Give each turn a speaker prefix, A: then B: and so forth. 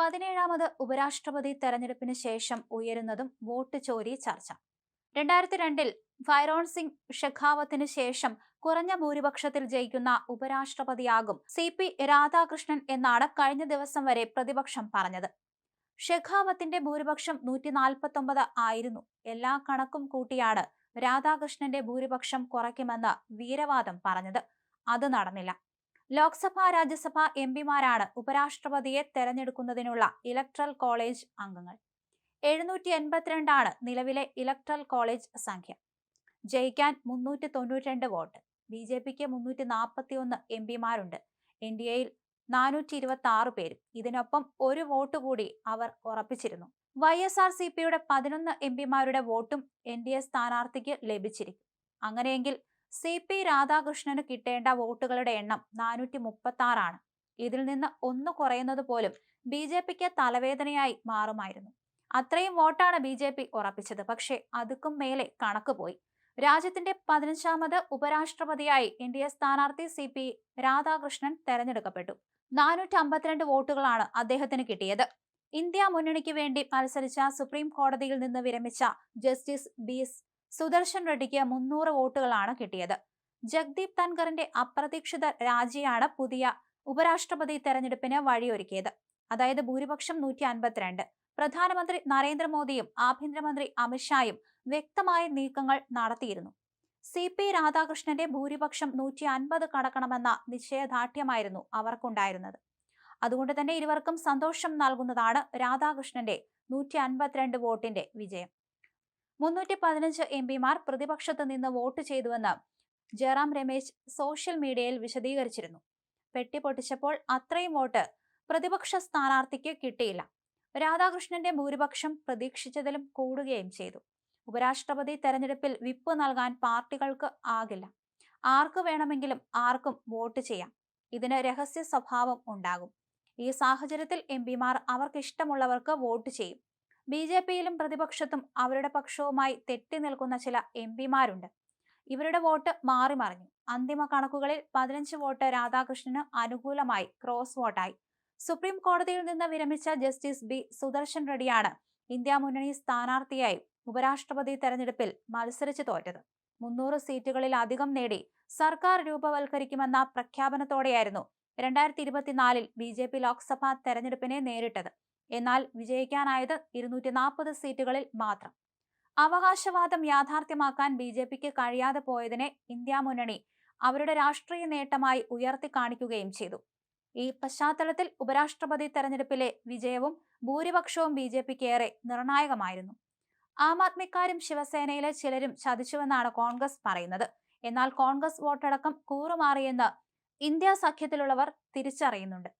A: പതിനേഴാമത് ഉപരാഷ്ട്രപതി തെരഞ്ഞെടുപ്പിന് ശേഷം ഉയരുന്നതും വോട്ട് ചോരി ചർച്ച. രണ്ടായിരത്തി രണ്ടിൽ ഫൈറോൺ സിംഗ് ഷെഖാവത്തിന് ശേഷം കുറഞ്ഞ ഭൂരിപക്ഷത്തിൽ ജയിക്കുന്ന ഉപരാഷ്ട്രപതിയാകും സി പി രാധാകൃഷ്ണൻ എന്നാണ് കഴിഞ്ഞ ദിവസം വരെ പ്രതിപക്ഷം പറഞ്ഞത്. ഷെഖാവത്തിന്റെ ഭൂരിപക്ഷം നൂറ്റി നാൽപ്പത്തൊമ്പത് ആയിരുന്നു. എല്ലാ കണക്കും കൂട്ടിയാണ് രാധാകൃഷ്ണന്റെ ഭൂരിപക്ഷം കുറയ്ക്കുമെന്ന് വീരവാദം പറഞ്ഞത്. അത് നടന്നില്ല. ലോക്സഭ രാജ്യസഭ എംപിമാരാണ് ഉപരാഷ്ട്രപതിയെ തെരഞ്ഞെടുക്കുന്നതിനുള്ള ഇലക്ട്രൽ കോളേജ് അംഗങ്ങൾ. എഴുന്നൂറ്റി എൺപത്തിരണ്ടാണ് നിലവിലെ ഇലക്ട്രൽ കോളേജ് സംഖ്യ. ജയിക്കാൻ മുന്നൂറ്റി തൊണ്ണൂറ്റിരണ്ട് വോട്ട്. ബി ജെ പിക്ക് മുന്നൂറ്റി നാൽപ്പത്തി ഒന്ന് എം പിമാരുണ്ട്. എൻ ഡി എയിൽ നാനൂറ്റി ഇരുപത്തി ആറ് പേരും. ഇതിനൊപ്പം ഒരു വോട്ട് കൂടി അവർ ഉറപ്പിച്ചിരുന്നു. വൈ എസ് ആർ സി പിയുടെ പതിനൊന്ന് എം പിമാരുടെ വോട്ടും എൻ ഡി എ സ്ഥാനാർത്ഥിക്ക് ലഭിച്ചിരിക്കും. അങ്ങനെയെങ്കിൽ സി പി രാധാകൃഷ്ണന് കിട്ടേണ്ട വോട്ടുകളുടെ എണ്ണം നാനൂറ്റി മുപ്പത്തി ആറാണ് ഇതിൽ നിന്ന് ഒന്ന് കുറയുന്നത് പോലും ബി ജെ പിക്ക് തലവേദനയായി മാറുമായിരുന്നു. അത്രയും വോട്ടാണ് ബി ജെ പി ഉറപ്പിച്ചത്. പക്ഷേ അതുക്കും മേലെ കണക്ക് പോയി. രാജ്യത്തിന്റെ പതിനഞ്ചാമത് ഉപരാഷ്ട്രപതിയായി എൻ ഡി എ സ്ഥാനാർത്ഥി സി പി രാധാകൃഷ്ണൻ തെരഞ്ഞെടുക്കപ്പെട്ടു. നാനൂറ്റി അമ്പത്തിരണ്ട് വോട്ടുകളാണ് അദ്ദേഹത്തിന് കിട്ടിയത്. ഇന്ത്യ മുന്നണിക്ക് വേണ്ടി മത്സരിച്ച സുപ്രീം കോടതിയിൽ നിന്ന് വിരമിച്ച ജസ്റ്റിസ് ബി എസ് സുദർശൻ റെഡ്ഡിക്ക് മുന്നൂറ് വോട്ടുകളാണ് കിട്ടിയത്. ജഗ്ദീപ് തൻകറിന്റെ അപ്രതീക്ഷിത രാജിയാണ് പുതിയ ഉപരാഷ്ട്രപതി തെരഞ്ഞെടുപ്പിന് വഴിയൊരുക്കിയത്. അതായത് ഭൂരിപക്ഷം നൂറ്റി അൻപത്തിരണ്ട് പ്രധാനമന്ത്രി നരേന്ദ്രമോദിയും ആഭ്യന്തരമന്ത്രി അമിത്ഷായും വ്യക്തമായ നീക്കങ്ങൾ നടത്തിയിരുന്നു. സി പി രാധാകൃഷ്ണന്റെ ഭൂരിപക്ഷം നൂറ്റി അൻപത് കടക്കണമെന്ന നിശ്ചയദാർഢ്യമായിരുന്നു അവർക്കുണ്ടായിരുന്നത്. അതുകൊണ്ട് തന്നെ ഇരുവർക്കും സന്തോഷം നൽകുന്നതാണ് രാധാകൃഷ്ണന്റെ നൂറ്റി അൻപത്തിരണ്ട് വോട്ടിന്റെ വിജയം. മുന്നൂറ്റി പതിനഞ്ച് എം പിമാർ പ്രതിപക്ഷത്ത് നിന്ന് വോട്ട് ചെയ്തുവെന്ന് ജയറാം രമേശ് സോഷ്യൽ മീഡിയയിൽ വിശദീകരിച്ചിരുന്നു. പെട്ടി പൊട്ടിച്ചപ്പോൾ അത്രയും വോട്ട് പ്രതിപക്ഷ സ്ഥാനാർത്ഥിക്ക് കിട്ടിയില്ല. രാധാകൃഷ്ണന്റെ ഭൂരിപക്ഷം പ്രതീക്ഷിച്ചതിലും കൂടുകയും ചെയ്തു. ഉപരാഷ്ട്രപതി തെരഞ്ഞെടുപ്പിൽ വിപ്പ് നൽകാൻ പാർട്ടികൾക്ക് ആകില്ല. ആർക്ക് വേണമെങ്കിലും ആർക്കും വോട്ട് ചെയ്യാം. ഇതിന് രഹസ്യ സ്വഭാവം ഉണ്ടാകും. ഈ സാഹചര്യത്തിൽ എം പിമാർ അവർക്ക് ഇഷ്ടമുള്ളവർക്ക് വോട്ട് ചെയ്യും. ബി ജെ പിയിലും പ്രതിപക്ഷത്തും അവരുടെ പക്ഷവുമായി തെറ്റി നിൽക്കുന്ന ചില എം പിമാരുണ്ട്. ഇവരുടെ വോട്ട് മാറി മറിഞ്ഞു. അന്തിമ കണക്കുകളിൽ പതിനഞ്ച് വോട്ട് രാധാകൃഷ്ണന് അനുകൂലമായി ക്രോസ് വോട്ടായി. സുപ്രീം കോടതിയിൽ നിന്ന് വിരമിച്ച ജസ്റ്റിസ് ബി സുദർശൻ റെഡ്ഡിയാണ് ഇന്ത്യ മുന്നണി സ്ഥാനാർത്ഥിയായി ഉപരാഷ്ട്രപതി തെരഞ്ഞെടുപ്പിൽ മത്സരിച്ചു തോറ്റത്. മുന്നൂറ് സീറ്റുകളിൽ അധികം നേടി സർക്കാർ രൂപവൽക്കരിക്കുമെന്ന പ്രഖ്യാപനത്തോടെയായിരുന്നു രണ്ടായിരത്തി ഇരുപത്തിനാലിൽ ബി ജെ പി ലോക്സഭാ തെരഞ്ഞെടുപ്പിനെ നേരിട്ടത്. എന്നാൽ വിജയിക്കാനായത് ഇരുന്നൂറ്റി നാൽപ്പത് സീറ്റുകളിൽ മാത്രം. അവകാശവാദം യാഥാർത്ഥ്യമാക്കാൻ ബി ജെ പിക്ക് കഴിയാതെ പോയതിനെ ഇന്ത്യ മുന്നണി അവരുടെ രാഷ്ട്രീയ നേട്ടമായി ഉയർത്തി കാണിക്കുകയും ചെയ്തു. ഈ പശ്ചാത്തലത്തിൽ ഉപരാഷ്ട്രപതി തെരഞ്ഞെടുപ്പിലെ വിജയവും ഭൂരിപക്ഷവും ബി ജെ പിക്ക് ഏറെ നിർണായകമായിരുന്നു. ആം ആദ്മിക്കാരും ശിവസേനയിലെ ചിലരും ചതിച്ചുവെന്നാണ് കോൺഗ്രസ് പറയുന്നത്. എന്നാൽ കോൺഗ്രസ് വോട്ടടക്കം കൂറുമാറിയെന്ന് ഇന്ത്യ സഖ്യത്തിലുള്ളവർ തിരിച്ചറിയുന്നുണ്ട്.